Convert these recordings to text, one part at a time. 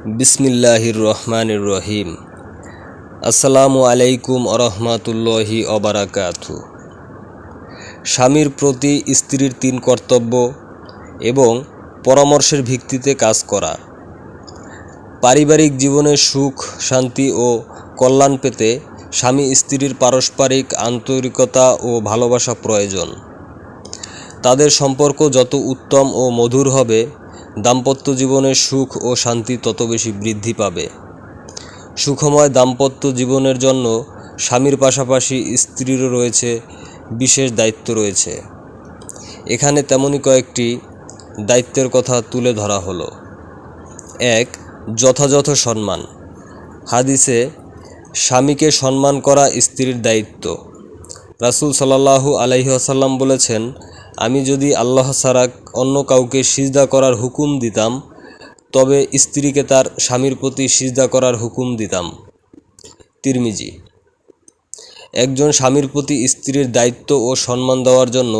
বিসমিল্লাহির রহমানির রহিম আসসালামু আলাইকুম আরহামাতুল্লাহি অবারাকাতু স্বামীর প্রতি স্ত্রীর তিন কর্তব্য এবং পরামর্শের ভিত্তিতে কাজ করা। পারিবারিক জীবনে সুখ, শান্তি ও কল্যাণ পেতে স্বামী স্ত্রীর পারস্পরিক আন্তরিকতা ও ভালোবাসা প্রয়োজন। তাদের সম্পর্ক যত উত্তম ও মধুর হবে দাম্পত্য জীবনের সুখ ও শান্তি তত বেশি বৃদ্ধি পাবে। সুখময় দাম্পত্য জীবনের জন্য স্বামীর পাশাপাশি স্ত্রীরও রয়েছে বিশেষ দায়িত্ব রয়েছে। এখানে তেমনই কয়েকটি দায়িত্বের কথা তুলে ধরা হলো। এক, যথাযথ সম্মান। হাদিসে স্বামীকে সম্মান করা স্ত্রীর দায়িত্ব। রাসূল সাল্লাল্লাহু আলাইহি আসাল্লাম বলেছেন আমি যদি আল্লাহ ছাড়া অন্য কাউকে সিজদা করার হুকুম দিতাম, তবে স্ত্রীকে তার স্বামীর প্রতি সিজদা করার হুকুম দিতাম। তিরমিজি। একজন স্বামীর প্রতি স্ত্রীর দায়িত্ব ও সম্মান দেওয়ার জন্য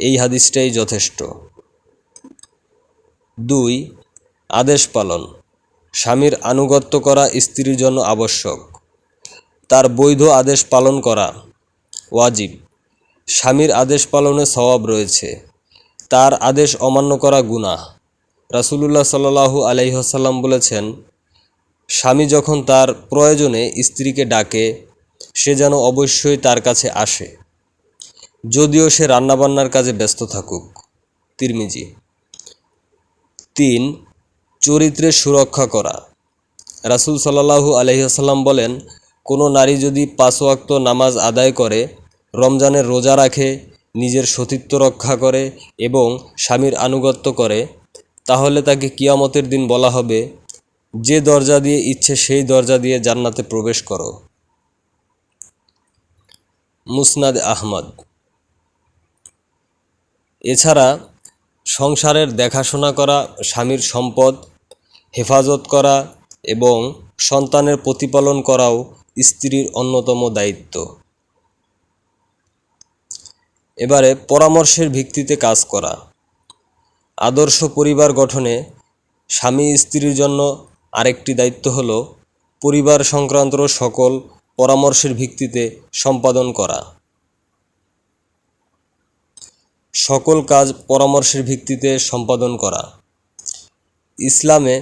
এই হাদিসটাই যথেষ্ট। দুই, আদেশ পালন। স্বামীর আনুগত্য করা স্ত্রীর জন্য আবশ্যক। তার বৈধ আদেশ পালন করা ওয়াজিব। স্বামীর আদেশ পালনে স্বভাব রয়েছে। তার আদেশ অমান্য করা গুনাহ। রাসুলুল্লাহ সাল্লাহু আলাইসাল্লাম বলেছেন, স্বামী যখন তার প্রয়োজনে স্ত্রীকে ডাকে, সে যেন অবশ্যই তার কাছে আসে। যদিও সে রান্নাবান্নার কাজে ব্যস্ত থাকুক। তিরমিজি। তিন চরিত্রের সুরক্ষা করা। রাসুল সাল্লাহু আলহিহাসাল্লাম বলেন, কোনো নারী যদি পাঁচ ওয়াক্ত নামাজ আদায় করে রমজানের রোজা রাখে, নিজের সতীত্ব রক্ষা করে এবং স্বামীর আনুগত্য করে, তাহলে তাকে কিয়ামতের দিন বলা হবে, যে দরজা দিয়ে ইচ্ছে সেই দরজা দিয়ে জান্নাতে প্রবেশ করো। মুসনাদ আহমদ। এছাড়া, সংসারের দেখাশোনা করা, স্বামীর সম্পদ, হেফাজত করা এবং সন্তানের প্রতিপালন করাও স্ত্রীর অন্যতম দায়িত্ব। এবারে পরামর্শের ভিত্তিতে কাজ করা। আদর্শ পরিবার গঠনে স্বামী স্ত্রীর জন্য আরেকটি দায়িত্ব হল পরিবার সংক্রান্ত সকল পরামর্শের ভিত্তিতে সম্পাদন করা। সকল কাজ পরামর্শের ভিত্তিতে সম্পাদন করা। ইসলামে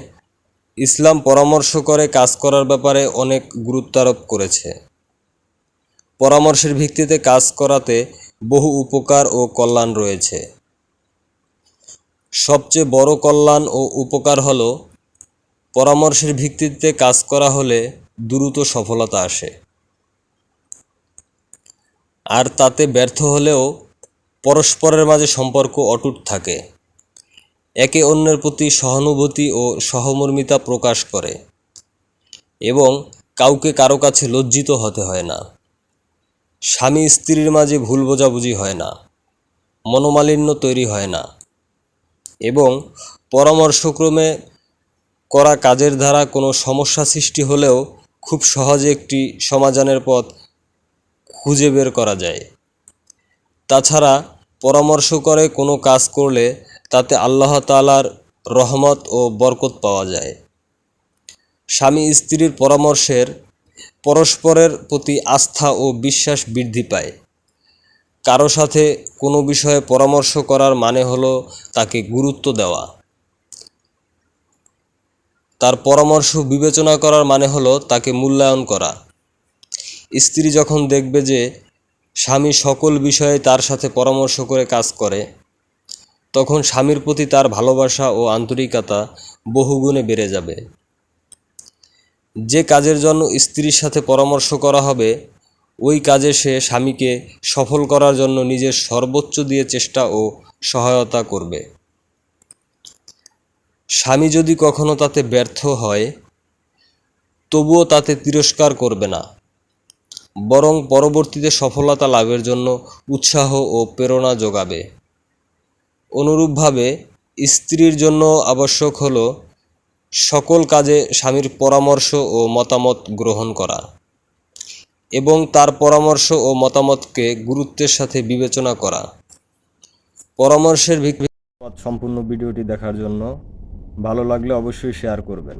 ইসলাম পরামর্শ করে কাজ করার ব্যাপারে অনেক গুরুত্ব আরোপ করেছে। পরামর্শের ভিত্তিতে কাজ করাতে বহু উপকার ও কল্যাণ রয়েছে। সবচেয়ে বড় কল্যাণ ও উপকার হল, পরামর্শের ভিত্তিতে কাজ করা হলে দ্রুত সফলতা আসে। আর তাতে ব্যর্থ হলেও পরস্পরের মাঝে সম্পর্ক অটুট থাকে। একে অন্যের প্রতি সহানুভূতি ও সহমর্মিতা প্রকাশ করে এবং কাউকে কারও কাছে লজ্জিত হতে হয় না। স্বামী স্ত্রীর মাঝে ভুল বোঝাবুঝি হয় না, মনোমালিন্য তৈরি হয় না এবং পরামর্শক্রমে করা কাজের দ্বারা কোনো সমস্যা সৃষ্টি হলেও খুব সহজে একটি সমাধানের পথ খুঁজে বের করা যায়। তাছাড়া পরামর্শ করে কোনো কাজ করলে তাতে আল্লাহ তালার রহমত ও বরকত পাওয়া যায়। স্বামী স্ত্রীর পরামর্শের পরস্পরের প্রতি আস্থা ও বিশ্বাস বৃদ্ধি পায়। কারও সাথে কোনো বিষয়ে পরামর্শ করার মানে হলো তাকে গুরুত্ব দেওয়া। তার পরামর্শ বিবেচনা করার মানে হলো তাকে মূল্যায়ন করা। স্ত্রী যখন দেখবে যে স্বামী সকল বিষয়ে তার সাথে পরামর্শ করে কাজ করে, তখন স্বামীর প্রতি তার ভালোবাসা ও আন্তরিকতা বহুগুণে বেড়ে যাবে। যে কাজের জন্য স্ত্রীর সাথে পরামর্শ করা হবে, ওই কাজে সে স্বামীকে সফল করার জন্য নিজের সর্বোচ্চ দিয়ে চেষ্টা ও সহায়তা করবে। স্বামী যদি কখনো তাতে ব্যর্থ হয়, তবুও তাতে তিরস্কার করবে না। বরং পরবর্তীতে সফলতা লাভের জন্য উৎসাহ ও প্রেরণা যোগাবে। অনুরূপভাবে স্ত্রীর জন্য আবশ্যক হল সকল কাজে স্বামীর পরামর্শ ও মতামত গ্রহণ করা এবং তার পরামর্শ ও মতামতকে গুরুত্বের সাথে বিবেচনা করা। পরামর্শের ভিত্তি সম্পূর্ণ ভিডিওটি দেখার জন্য ভালো লাগলে অবশ্যই শেয়ার করবেন।